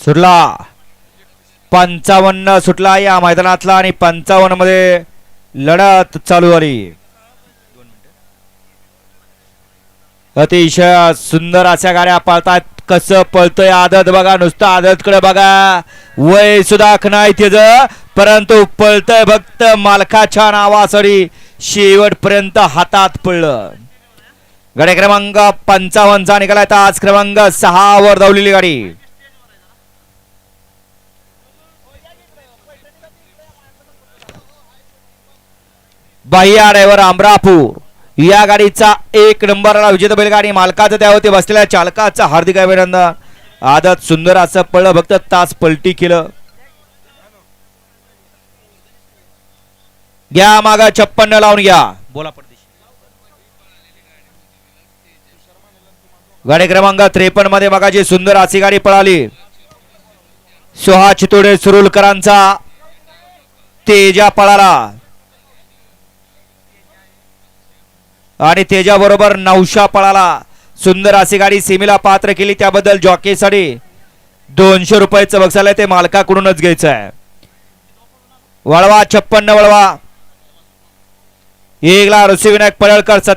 सुटला. पंचावन्न सुटला या मैदानातला आणि पंचावन्नमध्ये लढत चालू झाली. अतिशय सुंदर अशा गाड्या पळतात. कसं पळतंय आदत बघा नुसतं आदत कडे बघा. वय सुद्धा नाही तिज परंतु पळतय फक्त मालकाच्या नावासाठी शेवटपर्यंत हातात पडलं. गाडी क्रमांक पंचावन्नचा निघाला तर आज क्रमांक सहा वर धावलेली गाडी. बाह्या ड्रायव्हर अमरापूर. या गाडीचा एक नंबरला विजेता बैलगाडी मालकाचं त्यावरती बसलेल्या चालकाचं हार्दिक अभिनंदन. आदत सुंदर असं पळलं फक्त तास पलटी केलं. घ्या माग छप्पन्न लावून घ्या. बोला गाडी क्रमांक त्रेपन्नमध्ये मगाची सुंदर अशी गाडी पळाली. सोहा चितोडे सुरुलकरांचा तेजा पळाला. आणि तेजा बरोबर नवशा पळाला. सुंदर अशी गाडी सीमेला पात्र केली. त्याबद्दल जॉकीसाठी दोनशे रुपयाचं बक्षालय ते मालकाकडूनच घ्यायचं आहे वळवा छप्पन्न वळवा. एकला ऋषिविनायक पडळकर सत्य